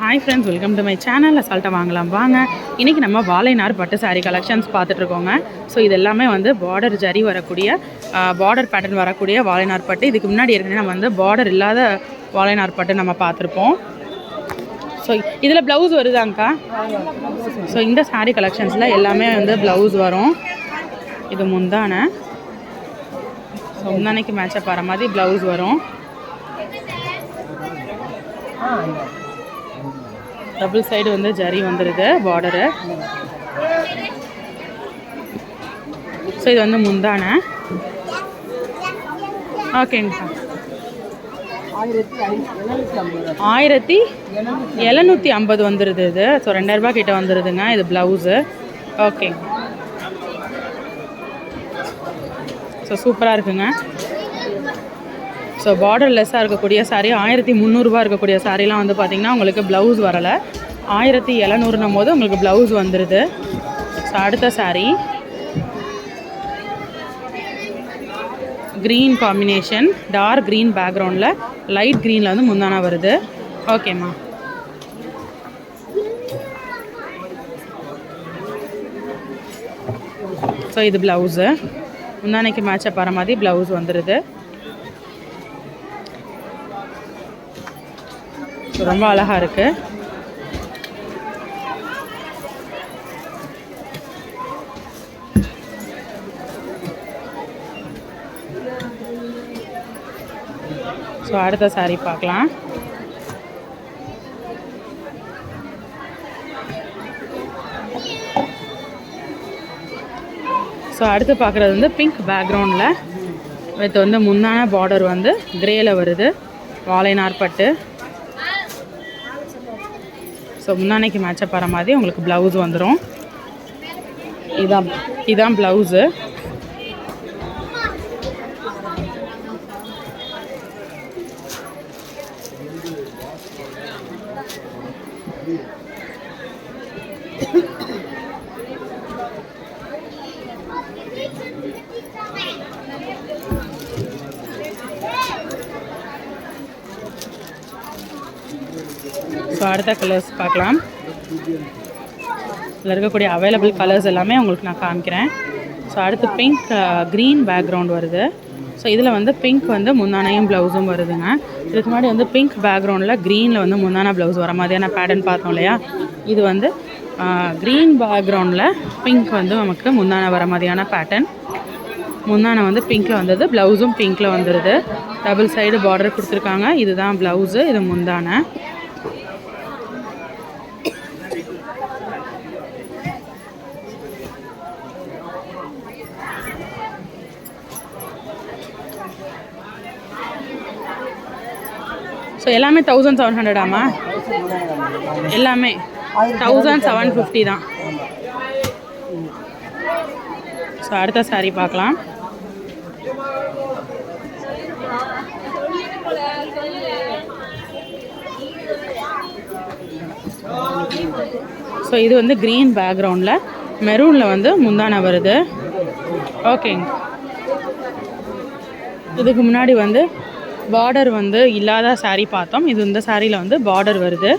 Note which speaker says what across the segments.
Speaker 1: Hi friends welcome to my channel அசால்ட்டை வாங்கலாம். வாங்க. இன்றைக்கி நம்ம வாழைநார் பட்டு சாரீ கலெக்ஷன்ஸ் பார்த்துட்ருக்கோங்க. ஸோ இது எல்லாமே வந்து பார்டர் ஜரி வரக்கூடிய பார்டர் பேட்டர்ன் வரக்கூடிய வாழைநார் பட்டு. இதுக்கு முன்னாடி ஏற்கனவே நம்ம வந்து பார்டர் இல்லாத வாழைநார் பட்டு நம்ம பார்த்துருப்போம். ஸோ இதில் ப்ளவுஸ் வருதாங்க்கா ஸோ இந்த சாரீ கலெக்ஷன்ஸில் எல்லாமே வந்து ப்ளவுஸ் வரும். இது முந்தான. ஸோ முந்தானைக்கு மேட்சப் வர மாதிரி ப்ளவுஸ் வரும். டபுள் சைடு வந்து ஜரி வந்துருக்கு பார்டரு ஸோ இது வந்து முந்தான. ஓகேங்கக்கா ஆயிரத்தி எழுநூற்றி ஐம்பது வந்துடுது இது. ஸோ ரெண்டாயிரரூபா கிட்ட வந்துடுதுங்க இது ப்ளவுஸு ஓகே ஸோ சூப்பராக இருக்குங்க. ஸோ பார்டர் லெஸ்ஸாக இருக்கக்கூடிய சாரீ ஆயிரத்தி முந்நூறுரூவா இருக்கக்கூடிய சாரீலாம் வந்து பார்த்திங்கன்னா உங்களுக்கு ப்ளவுஸ் வரலை. ஆயிரத்தி எழுநூறுனும் போது உங்களுக்கு ப்ளவுஸ் வந்துடுது ஸோ அடுத்த sari green combination dark green பேக்ரவுண்டில் லைட் க்ரீனில் வந்து முந்தானா வருது. ஓகேம்மா ஸோ இது ப்ளவுஸு முந்தானைக்கு மேட்சப் வர மாதிரி ப்ளவுஸ் வந்துடுது ரொம்ப அழகாக இருக்குது ஸோ அடுத்த சாரீ பார்க்கலாம். ஸோ அடுத்து பார்க்குறது வந்து பிங்க் பேக்ரவுண்டில் வித் வந்து முந்தான பார்டர் வந்து கிரேயில் வருது. வாழை நார்பட்டு ஸோ முந்தானைக்கு மேட்சப் வர மாதிரி உங்களுக்கு ப்ளவுஸ் வந்துடும் இதான் இதான் ப்ளவுஸு அடுத்த கலர்ஸ் பார்க்கலாம். இதில் இருக்கக்கூடிய அவைலபிள் கலர்ஸ் எல்லாமே உங்களுக்கு நான் காமிக்கிறேன். ஸோ அடுத்து பிங்க் க்ரீன் பேக்ரவுண்ட் வருது. ஸோ இதில் வந்து பிங்க் வந்து முந்தானையும் ப்ளவுஸும் வருதுங்க. இதுக்கு முன்னாடி வந்து பிங்க் பேக்ரவுண்டில் க்ரீனில் வந்து முந்தான ப்ளவுஸ் வர மாதிரியான பேட்டர்ன் பார்த்தோம் இல்லையா? இது வந்து க்ரீன் பேக்ரவுண்டில் பிங்க் வந்து நமக்கு முந்தான வர மாதிரியான பேட்டர்ன் முந்தானை வந்து பிங்க்கில் வந்தது ப்ளவுஸும் பிங்க்கில் வந்துடுது டபுள் சைடு பார்டர் கொடுத்துருக்காங்க. இதுதான் ப்ளவுஸு இது முந்தானை. ஸோ எல்லாமே தௌசண்ட் செவன் ஹண்ட்ரடாமா எல்லாமே. தௌசண்ட் செவன் ஃபிஃப்டி தான். ஸோ அடுத்த சாரீ பார்க்கலாம். ஸோ இது வந்து க்ரீன் பேக்ரவுண்டில் மெரூனில் வந்து முந்தானை வருது. ஓகேங்க இதுக்கு முன்னாடி வந்து பார்டர் வந்து இல்லாத சாரீ பார்த்தோம். இது இந்த சாரியில் வந்து பார்டர் வருது.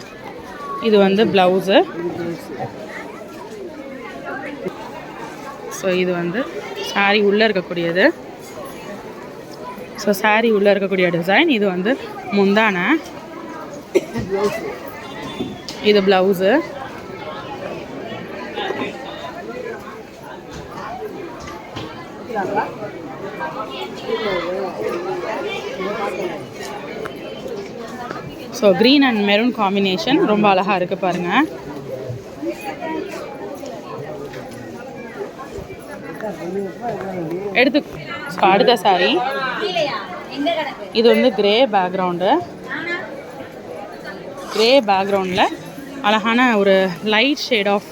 Speaker 1: இது வந்து ப்ளவுஸு ஸோ இது வந்து சாரி உள்ளே இருக்கக்கூடியது. ஸோ சாரி உள்ளே இருக்கக்கூடிய டிசைன் இது வந்து முந்தானை. இது blouse so green and maroon combination ரொம்ப அழகாக இருக்குது பாருங்கள் எடுத்து அடுத்த சாரி இது வந்து கிரே பேக்ரவுண்டு கிரே பேக்ரவுண்டில் அழகான ஒரு light shade of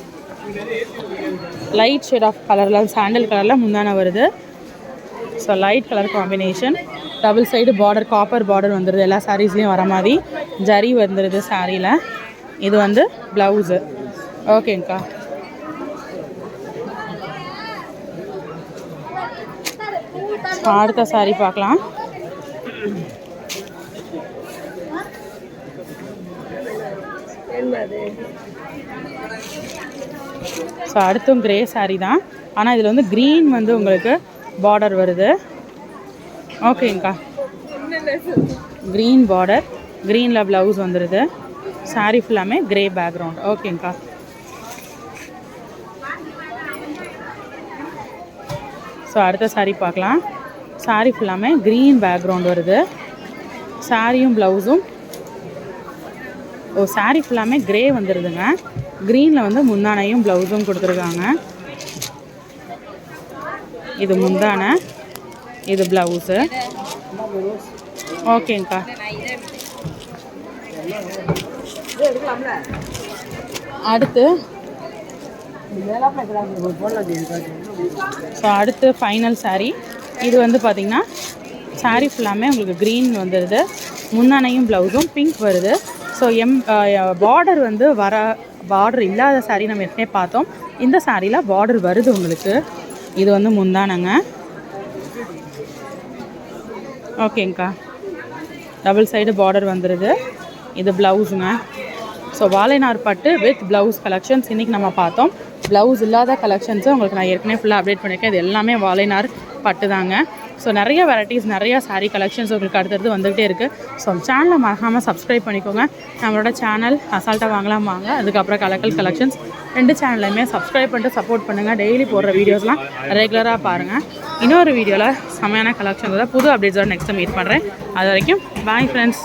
Speaker 1: light shade of கலரில் சாண்டல் கலரில் முந்தான வருது. So light colour combination double side border copper border வந்துடுது எல்லா சாரீஸ்லேயும் வர மாதிரி. ஜரி வந்துடுது சாரியில் இது வந்து ப்ளவுஸு ஓகேங்க்கா அடுத்த சாரி பார்க்கலாம். ஸோ அடுத்தும் கிரே சாரி தான். ஆனால் இதில் வந்து க்ரீன் வந்து உங்களுக்கு பார்டர் வருது. ஓகேங்க்கா க்ரீன் பார்டர் க்ரீனில் ப்ளவுஸ் வந்துடுது சாரீ ஃபுல்லாமே க்ரே பேக்ரவுண்ட் ஓகேங்க்கா ஸோ அடுத்த சாரீ பார்க்கலாம். சாரீ ஃபுல்லாமே க்ரீன் பேக்ரவுண்ட் வருது. சாரியும் ப்ளவுஸும் ஓ சாரீ ஃபுல்லாமே க்ரே வந்துடுதுங்க க்ரீனில் வந்து முந்தானையும் ப்ளவுஸும் கொடுத்துருக்காங்க. இது முந்தானை இது ப்ளவுஸு ஓகேங்க்கா அடுத்து ஸோ அடுத்து ஃபைனல் சாரீ இது வந்து பார்த்திங்கன்னா சாரீ ஃபுல்லாமே உங்களுக்கு க்ரீன் வந்துடுது முந்தானையும் ப்ளவுஸும் பிங்க் வருது. ஸோ எம் பார்டர் வந்து வர பார்டர் இல்லாத சாரீ நம்ம ஏற்கனவே பார்த்தோம். இந்த சாரியில் பார்டர் வருது உங்களுக்கு. இது வந்து முந்தானங்க. ஓகேங்க்கா டபுள் சைடு பார்டர் வந்துடுது இது ப்ளவுஸுங்க ஸோ வாழைநார் பட்டு வித் ப்ளவுஸ் கலெக்ஷன்ஸ் இன்றைக்கி நம்ம பார்த்தோம். ப்ளவுஸ் இல்லாத கலெக்ஷன்ஸும் உங்களுக்கு நான் ஏற்கனவே ஃபுல்லாக அப்டேட் பண்ணியிருக்கேன். இது எல்லாமே வாழைநார் பட்டு தாங்க. ஸோ நிறைய வெரைட்டிஸ் நிறைய சாரீ கலெக்ஷன்ஸ் உங்களுக்கு அடுத்தடுத்து வந்துகிட்டே இருக்குது ஸோ சேனலை மறக்காமல் சப்ஸ்கிரைப் பண்ணிக்கோங்க. நம்மளோட சேனல் அசால்ட்டாக வாங்கலாம் வாங்க. அதுக்கப்புறம் கலக்கல் கலெக்ஷன்ஸ் ரெண்டு சேனல்லையுமே சப்ஸ்கிரைப் பண்ணிட்டு சப்போர்ட் பண்ணுங்கள் டெய்லி போடுற வீடியோஸ்லாம் ரெகுலராக பாருங்கள் இன்னொரு வீடியோவில் செமையான தான் புது அப்டேட்ஸோட நெக்ஸ்ட்டு மீட் பண்ணுறேன் அது வரைக்கும் பாய் ஃப்ரெண்ட்ஸ்